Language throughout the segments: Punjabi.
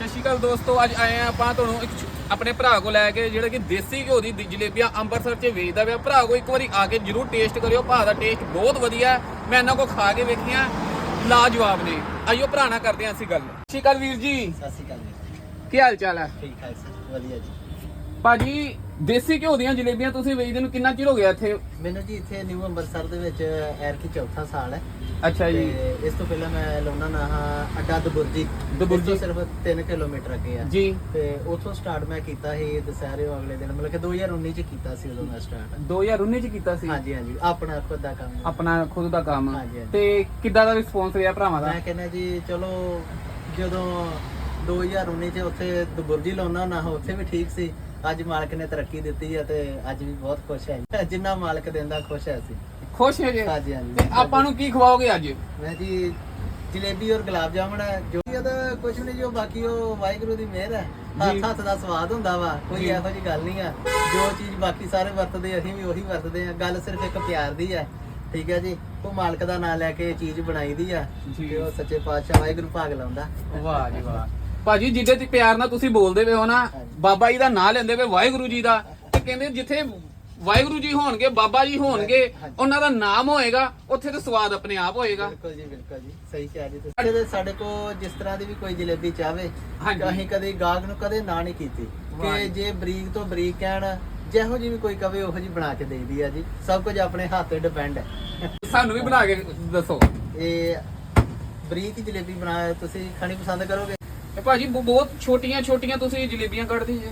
ਸਤਿ ਸ਼੍ਰੀ ਅਕਾਲ ਦੋਸਤੋ ਅੱਜ ਆਏ ਆ ਆਪਾਂ ਤੁਹਾਨੂੰ ਇੱਕ ਆਪਣੇ ਭਰਾ ਕੋ ਲੈ ਕੇ ਜਿਹੜਾ ਕਿ ਦੇਸੀ ਘਿਓ ਦੀ ਜਲੇਬੀਆਂ ਅੰਮ੍ਰਿਤਸਰ 'ਚ ਵੇਚਦਾ ਪਿਆ। ਭਰਾ ਕੋ ਇੱਕ ਵਾਰੀ ਆ ਕੇ ਜਰੂਰ ਟੇਸਟ ਕਰਿਓ ਭਰਾ ਦਾ ਟੇਸਟ ਬਹੁਤ ਵਧੀਆ ਹੈ। ਮੈਂ ਇਹਨਾਂ ਕੋ ਖਾ ਕੇ ਵੇਖੀਆਂ ਲਾਜਵਾਬ ਨੇ। ਆਇਓ ਭਰਾ ਨਾਲ ਕਰਦੇ ਹਾਂ ਅਸੀਂ ਗੱਲ। ਸਤਿ ਸ਼੍ਰੀ ਅਕਾਲ ਵੀਰ ਜੀ। ਸਤਿ ਸ਼੍ਰੀ ਅਕਾਲ ਜੀ। ਕੀ ਹਾਲ ਚਾਲ ਹੈ? ਠੀਕ ਠਾਕ ਸਰ ਵਧੀਆ ਜੀ। ਭਾਜੀ ਦੇਸੀ ਘਿਓ ਦੀਆਂ ਜਲੇਬੀਆਂ ਤੁਸੀਂ ਵੇਚਦੇ ਨੂੰ ਕਿੰਨਾ ਚਿਰ ਹੋ ਗਿਆ ਇੱਥੇ? ਮੈਨੂੰ ਜੀ ਇੱਥੇ ਨਿਊ ਅੰਮ੍ਰਿਤਸਰ ਦੇ ਵਿੱਚ ਐਰਕੀ ਚੌਥਾ ਸਾਲ ਹੈ। ਅੱਛਾ ਤੇ ਇਸ ਤੋਂ ਪਹਿਲਾਂ ਮੈਂ ਲਾਉਣਾ ਨਾ ਹਾਂ ਅੱਡਾ ਦਬੁਰਜੀ। ਦਬੁਰਜੀ। ਸਿਰਫ 3 ਕਿਲੋਮੀਟਰ ਅੱਗੇ ਆ। ਜੀ। ਤੇ ਉੱਥੋਂ ਸਟਾਰਟ ਮੈਂ ਕੀਤਾ ਸੀ ਦੁਸਹਿਰੇ ਉਹ ਅਗਲੇ ਦਿਨ ਮਤਲਬ ਕਿ 2019 ਚ ਕੀਤਾ ਸੀ ਉਦੋਂ ਮੈਂ ਸਟਾਰਟ 2019 ਚ ਕੀਤਾ ਸੀ? ਹਾਂਜੀ ਹਾਂਜੀ। ਆਪਣਾ ਖੁਦ ਦਾ ਕੰਮ। ਆਪਣਾ ਖੁਦ ਦਾ ਕੰਮ। ਹਾਂਜੀ, ਹਾਂਜੀ। ਤੇ ਕਿੱਦਾਂ ਦਾ ਰਿਸਪੌਂਸ ਰਿਹਾ ਭਰਾਵਾਂ ਦਾ? ਮੈਂ ਕਹਿੰਦਾ ਜੀ ਚਲੋ ਜਦੋਂ 2019 ਚ ਉੱਥੇ ਦਬੁਰਜੀ ਲਾਉਣਾ ਨਾ ਉੱਥੇ ਵੀ ਠੀਕ ਸੀ। ਅੱਜ ਮਾਲਕ ਨੇ ਤਰੱਕੀ ਦਿੱਤੀ ਹੈ ਤੇ ਅੱਜ ਵੀ ਬਹੁਤ ਖੁਸ਼ ਹੈ ਜਿੰਨਾ ਮਾਲਕ ਦਿੰਦਾ ਖੁਸ਼ ਹੈ ਅਸੀਂ। ਖੁਸ਼ ਹੈ ਜੀ। ਹਾਂਜੀ ਹਾਂਜੀ। ਤੇ ਆਪਾਂ ਨੂੰ ਕੀ ਖਵਾਓਗੇ ਅੱਜ? ਮੈਂ ਜੀ ਜਲੇਬੀ ਔਰ ਗੁਲਾਬ ਜਾਮਣ ਜੋ ਇਹ ਤਾਂ ਕੁਝ ਨਹੀਂ ਜੋ ਬਾਕੀ ਉਹ ਵਾਹਿਗੁਰੂ ਦੀ ਮਿਹਰ ਹੈ। ਹੱਥ ਹੱਥ ਦਾ ਸਵਾਦ ਹੁੰਦਾ ਵਾ ਕੋਈ। ਇਹੋ ਜੀ ਗੱਲ ਨਹੀਂ ਆ। ਜੋ ਚੀਜ਼ ਬਾਕੀ ਸਾਰੇ ਵਰਤਦੇ ਅਸੀਂ ਵੀ ਉਹੀ ਵਰਤਦੇ ਆ। ਗੱਲ ਸਿਰਫ ਇੱਕ ਪਿਆਰ ਦੀ ਹੈ ਠੀਕ ਹੈ ਜੀ? ਉਹ ਮਾਲਕ ਦਾ ਨਾਮ ਲੈ ਕੇ ਚੀਜ਼ ਬਣਾਈ ਦੀ ਆ। ਤੇ ਉਹ ਸੱਚੇ ਪਾਤਸ਼ਾਹ ਵਾਹਿਗੁਰੂ ਭਾਗ ਲਾਉਂਦਾ। ਵਾਹ ਜੀ ਵਾਹ। ਭਾਜੀ ਜਿੱਦੇ ਤੇ ਪਿਆਰ ਨਾਲ ਤੁਸੀਂ ਬੋਲਦੇ ਪਏ ਹੋ ਨਾ। ਬਾਬਾ ਜੀ ਦਾ ਨਾਂ ਲੈਂਦੇ ਪਏ ਵਾਹਿਗੁਰੂ ਜੀ ਦਾ ਤੇ ਕਹਿੰਦੇ ਜਿੱਥੇ ਵਾਹਿਗੁਰੂ ਜੀ ਹੋਣਗੇ ਬਾਬਾ ਜੀ ਹੋਣਗੇ। ਉਹਨਾਂ ਦਾ ਨਾਮ ਹੋਏਗਾ ਉੱਥੇ ਤੇ ਸਵਾਦ ਆਪਣੇ ਆਪ ਹੋਏਗਾ ਬਿਲਕੁਲ ਜੀ ਬਿਲਕੁਲ ਜੀ ਸਹੀ ਕਿਹਾ ਜੀ ਤੁਸੀਂ ਸਾਡੇ ਸਾਡੇ ਕੋ ਜਿਸ ਤਰ੍ਹਾਂ ਦੀ ਵੀ ਕੋਈ ਜਲੇਬੀ ਚਾਵੇ। ਅਸੀਂ ਕਦੇ ਗਾਹਕ ਨੂੰ ਕਦੇ ਨਾ ਨਹੀਂ ਕੀਤੀ ਕਿ ਜੀ। ਜੇ ਬਰੀਕ ਤੋਂ ਬਰੀਕ ਕਹਿਣ ਜਿਹੋ ਜੀ ਵੀ ਕੋਈ ਕਵੇ ਉਹੋ ਜੀ ਬਣਾ ਕੇ ਦੇਈਦੀ ਆ ਜੀ ਸਭ ਕੁਝ ਆਪਣੇ ਹੱਥ ਤੇ ਡਿਪੈਂਡ ਹੈ ਸਾਨੂੰ ਵੀ ਬਣਾ ਕੇ ਦੱਸੋ ਇਹ ਬਰੀਕ ਜਲੇਬੀ ਬਣਾ ਤੁਸੀਂ ਖਾਣੀ ਪਸੰਦ ਕਰੋਗੇ ਤੇ ਭਾਜੀ ਬ- ਬਹੁਤ ਛੋਟੀਆਂ ਛੋਟੀਆਂ ਤੁਸੀਂ ਜਲੇਬੀਆਂ ਕੱਢਦੇ ਜੇ।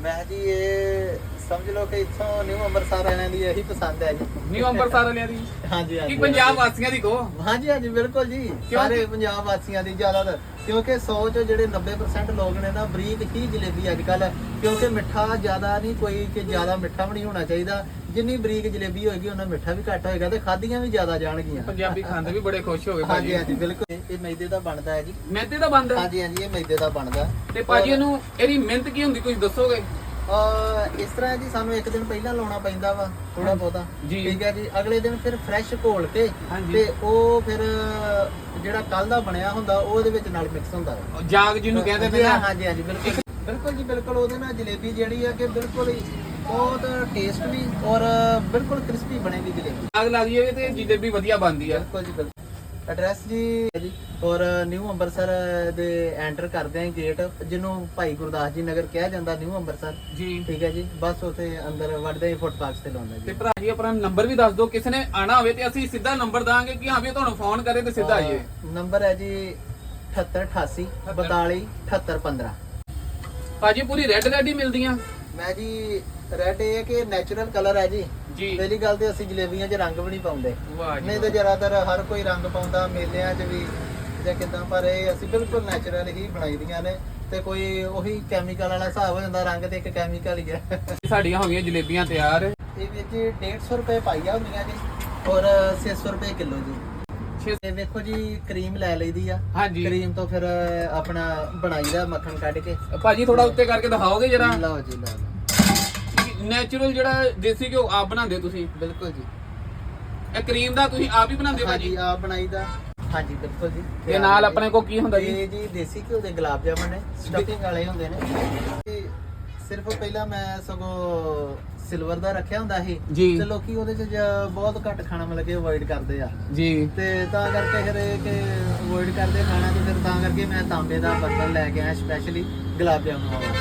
ਮੈਂ ਜੀ ਇਹ ਸਮਝ ਲਓ ਕਿ ਇੱਥੋਂ ਨਿਊ ਅੰਮ੍ਰਿਤਸਰ ਰਹਿਣ ਦੀ ਇਹੀ ਪਸੰਦ ਹੈ ਜੀ। ਨਿਊ ਅੰਮ੍ਰਿਤਸਰ ਵਾਲਿਆਂ ਦੀ? ਹਾਂਜੀ ਕੀ ਹਾਂਜੀ ਪੰਜਾਬ ਵਾਸੀਆਂ ਦੀ ਕੋ ਹਾਂਜੀ ਹਾਂਜੀ ਬਿਲਕੁਲ ਜੀ। ਸਾਰੇ ਪੰਜਾਬ ਵਾਸੀਆਂ ਦੀ ਜ਼ਿਆਦਾਤਰ। ਕਿਉਂਕਿ 100 ਚੋਂ ਜਿਹੜੇ 90% ਲੋਕ ਨੇ ਨਾ ਬਰੀਕ ਹੀ ਜਲੇਬੀ ਅੱਜ ਕੱਲ ਕਿਉਂਕਿ ਮਿੱਠਾ ਜ਼ਿਆਦਾ ਨਹੀਂ ਕੋਈ ਕਿ ਜ਼ਿਆਦਾ ਮਿੱਠਾ ਵੀ ਨਹੀਂ ਹੋਣਾ ਚਾਹੀਦਾ। ਜਿੰਨੀ ਬਰੀਕ ਜਲੇਬੀ ਹੋਏਗੀ ਉਹਨਾਂ ਮਿੱਠਾ ਵੀ ਘੱਟ ਹੋਏਗਾ ਤੇ ਖਾਦੀਆਂ ਵੀ ਜ਼ਿਆਦਾ ਜਾਣਗੀਆਂ। ਪੰਜਾਬੀ ਖਾਂਦੇ ਵੀ ਬੜੇ ਖੁਸ਼ ਹੋ ਗਏ ਹਾਂਜੀ ਭਾਜੀ। ਹਾਂਜੀ ਬਿਲਕੁਲ। ਇਹ ਮੈਦੇ ਦਾ ਬਣਦਾ ਹੈ ਜੀ। ਮੈਦੇ ਦਾ ਬੰਦ ਹਾਂਜੀ ਹਾਂਜੀ ਇਹ ਮੈਦੇ ਦਾ ਬਣਦਾ ਤੇ ਭਾਜੀ ਇਹਨੂੰ ਇਹਦੀ ਮਿਹਨਤ ਕੀ ਹੁੰਦੀ ਕੁਝ ਦੱਸੋਗੇ? ਇਸ ਤਰ੍ਹਾਂ ਹੈ ਜੀ ਸਾਨੂੰ ਇੱਕ ਦਿਨ ਪਹਿਲਾਂ ਲਾਉਣਾ ਪੈਂਦਾ ਵਾ ਥੋੜਾ ਬਹੁਤਾ। ਜੀ। ਠੀਕ ਹੈ ਜੀ ਅਗਲੇ ਦਿਨ ਫਿਰ ਫਰੈਸ਼ ਘੋਲ ਕੇ ਹਾਂਜੀ। ਤੇ ਉਹ ਫਿਰ ਜਿਹੜਾ ਕੱਲ ਦਾ ਬਣਿਆ ਹੁੰਦਾ ਉਹ ਉਹਦੇ ਵਿੱਚ ਨਾਲ ਮਿਕਸ ਹੁੰਦਾ ਹੈ ਜਾਗ ਜਿਹਨੂੰ ਕਹਿੰਦੇ ਨੇ ਨਾ। ਹਾਂਜੀ ਹਾਂਜੀ ਬਿਲਕੁਲ। ਬਿਲਕੁਲ ਜੀ ਬਿਲਕੁਲ ਉਹਦੇ ਨਾਲ ਜਲੇਬੀ ਜਿਹੜੀ ਆ ਕਿ ਬਿਲਕੁਲ ਹੀ ਬਹੁਤ ਟੇਸਟ ਵੀ ਔਰ ਬਿਲਕੁਲ ਕ੍ਰਿਸਪੀ ਬਣੇਗੀ ਜਲੇਬੀ। ਜਾਗ ਲੱਗ ਜਾਵੇ ਤੇ ਜਲੇਬੀ ਵਧੀਆ ਬਣਦੀ ਆ। ਬਿਲਕੁਲ ਜੀ ਬਿਲਕੁਲ। ਐਡਰੈਸ ਜੀ ਜੀ ਔਰ ਨਿਊ ਅੰਮ੍ਰਿਤਸਰ ਦੇ ਐਂਟਰ ਕਰਦੇ ਆਂ ਗੇਟ ਜਿਹਨੂੰ ਭਾਈ ਗੁਰਦਾਸ ਜੀ ਨਗਰ ਕਿਹਾ ਜਾਂਦਾ ਨਿਊ ਅੰਮ੍ਰਿਤਸਰ ਜੀ। ਠੀਕ ਹੈ ਜੀ ਬਸ ਉੱਥੇ ਅੰਦਰ ਵੜਦੇ ਹੀ ਫੁੱਟਪਾਥ ਤੇ ਲਾਉਂਦਾ ਤੇ ਜੀ। ਭਰਾ ਜੀ ਆਪਣਾ ਨੰਬਰ ਵੀ ਦੱਸ ਦਿਓ ਕਿਸੇ ਨੇ ਆਣਾ ਹੋਵੇ ਤੇ ਅਸੀਂ ਸਿੱਧਾ ਨੰਬਰ ਦਾਂਗੇ ਕਿ ਹਾਂ ਵੀ ਤੁਹਾਨੂੰ ਫੋਨ ਕਰੇ ਤੇ ਸਿੱਧਾ ਆਈਏ। ਨੰਬਰ ਹੈ ਜੀ 7888 42 7815 ਭਾਜੀ ਪੂਰੀ ਰੈੱਡ ਰੈੱਡ ਹੀ ਮਿਲਦੀਆਂ। ਮੈਂ ਜੀ ਰੈਡ ਇਹ ਹੈ ਕਿ ਨੈਚੁਰਲ ਕਲਰ ਹੈ ਜੀ। ਜੀ। ਪਹਿਲੀ ਗੱਲ ਤੇ ਅਸੀਂ ਜਲੇਬੀਆਂ 'ਚ ਰੰਗ ਵੀ ਨਹੀਂ ਪਾਉਂਦੇ। ਵਾਹ ਜੀ ਨਹੀਂ ਤੇ ਜ਼ਿਆਦਾਤਰ ਹਰ ਕੋਈ ਰੰਗ ਪਾਉਂਦਾ ਮੇਲਿਆਂ 'ਚ ਵੀ ਜਾਂ ਕਿਦਾਂ ਪਰ ਇਹ ਅਸੀਂ ਬਿਲਕੁਲ ਨੈਚੁਰਲ ਹੀ ਬਣਾਈ ਦੀਆਂ ਨੇ ਤੇ ਕੋਈ ਉਹੀ ਕੈਮੀਕਲ ਵਾਲਾ ਹਿਸਾਬ ਹੋ ਜਾਂਦਾ ਰੰਗ ਤੇ ਇੱਕ ਕੈਮੀਕਲ ਹੀ ਹੈ। ਸਾਡੀਆਂ ਹੋ ਗਈਆਂ ਜਲੇਬੀਆਂ ਤਿਆਰ। ਇਹ ਵਿੱਚ 150 ਰੁਪਏ ਪਾਈਆ ਹੁੰਦੀਆਂ ਜੀ ਔਰ 600 ਰੁਪਏ ਕਿਲੋ ਜੀ। ਛੇ- ਤੇ ਵੇਖੋ ਜੀ ਕਰੀਮ ਲੈ ਲਈਦੀ ਆ। ਹਾਂਜੀ। ਕਰੀਮ ਤੋਂ ਫਿਰ ਆਪਣਾ ਬਣਾਈਦਾ ਮੱਖਣ ਕੱਢ ਕੇ। ਭਾਜੀ ਥੋੜਾ ਉੱਤੇ ਕਰਕੇ ਦਿਖਾਓਗੇ ਜਰਾ। ਲਓ ਜੀ ਲਓ ਲਓ। ਨੈਚੁਰਲ ਜਿਹੜਾ ਦੇਸੀ ਘਿਓ ਆਪ ਬਣਾਉਂਦੇ ਹੋ ਤੁਸੀਂ? ਬਿਲਕੁਲ ਜੀ। ਇਹ ਕਰੀਮ ਦਾ ਤੁਸੀਂ ਆਪ ਹੀ ਬਣਾਉਂਦੇ ਹੋ ਹਾਂਜੀ ਭਾਜੀ ਆ ਬਣਾਈਦਾ ਹਾਂਜੀ ਬਿਲਕੁਲ ਜੀ। ਤੇ ਨਾਲ ਆਪਣੇ ਕੋ ਕੀ ਹੁੰਦਾ ਜੀ? ਇਹ ਜੀ ਦੇਸੀ ਘਿਓ ਦੇ ਗੁਲਾਬ ਜਾਮਨ ਨੇ ਸਟਫਿੰਗ ਵਾਲੇ ਹੁੰਦੇ ਨੇ। ਤੇ ਸਿਰਫ ਪਹਿਲਾਂ ਮੈਂ ਸਗੋਂ ਸਿਲਵਰ ਦਾ ਰੱਖਿਆ ਹੁੰਦਾ ਸੀ। ਜੀ। ਤੇ ਲੋਕੀ ਉਹਦੇ ਚ ਜ- ਬਹੁਤ ਘੱਟ ਖਾਣਾ ਮਿਲ ਕੇ ਅਵੋਇਡ ਕਰਦੇ ਆ। ਜੀ। ਤੇ ਤਾਂ ਕਰਕੇ ਫਿਰ ਇਹ ਕਿ ਅਵੋਇਡ ਕਰਦੇ ਖਾਣਾ ਤੇ ਫਿਰ ਤਾਂ ਕਰਕੇ ਮੈਂ ਤਾਂਬੇ ਦਾ ਬਰਤਨ ਲੈ ਕੇ ਆਇਆ ਸਪੈਸ਼ਲੀ ਗੁਲਾਬ ਜਾਮਨ ਵਾਲਾ।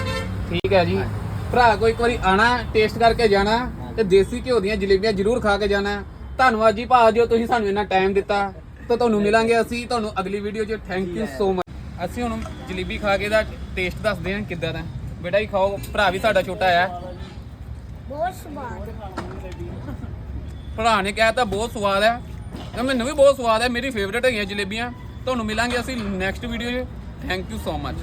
ਠੀਕ ਹੈ ਜੀ। ਭਰਾ ਕੋਈ ਇੱਕ ਵਾਰੀ ਆਣਾ ਟੇਸਟ ਕਰਕੇ ਜਾਣਾ ਤੇ ਦੇਸੀ ਘਿਓ ਦੀਆਂ ਜਲੇਬੀਆਂ ਜ਼ਰੂਰ ਖਾ ਕੇ ਜਾਣਾ। ਧੰਨਵਾਦ ਜੀ ਭਾ ਜੋ ਤੁਸੀਂ ਸਾਨੂੰ ਇੰਨਾ ਟਾਈਮ ਦਿੱਤਾ ਤਾਂ ਤੁਹਾਨੂੰ ਮਿਲਾਂਗੇ ਅਸੀਂ ਤੁਹਾਨੂੰ ਅਗਲੀ ਵੀਡੀਓ 'ਚ। ਥੈਂਕ ਯੂ ਸੋ ਮਚ ਅਸੀਂ ਹੁਣ ਜਲੇਬੀ ਖਾ ਕੇ ਦਾ ਟੇਸਟ ਦੱਸਦੇ ਹਾਂ ਕਿੱਦਾਂ ਦਾ। ਬੇਟਾ ਹੀ ਖਾਓ ਭਰਾ ਵੀ ਸਾਡਾ ਛੋਟਾ ਆ। ਬਹੁਤ ਸਵਾਦ ਭਰਾ ਨੇ ਕਿਹਾ ਤਾਂ ਬਹੁਤ ਸਵਾਦ ਹੈ। ਤੇ ਮੈਨੂੰ ਵੀ ਬਹੁਤ ਸਵਾਦ ਹੈ ਮੇਰੀ ਫੇਵਰੇਟ ਹੈਗੀਆਂ ਜਲੇਬੀਆਂ। ਤੁਹਾਨੂੰ ਮਿਲਾਂਗੇ ਅਸੀਂ ਨੈਕਸਟ ਵੀਡੀਓ 'ਚ। Thank you so much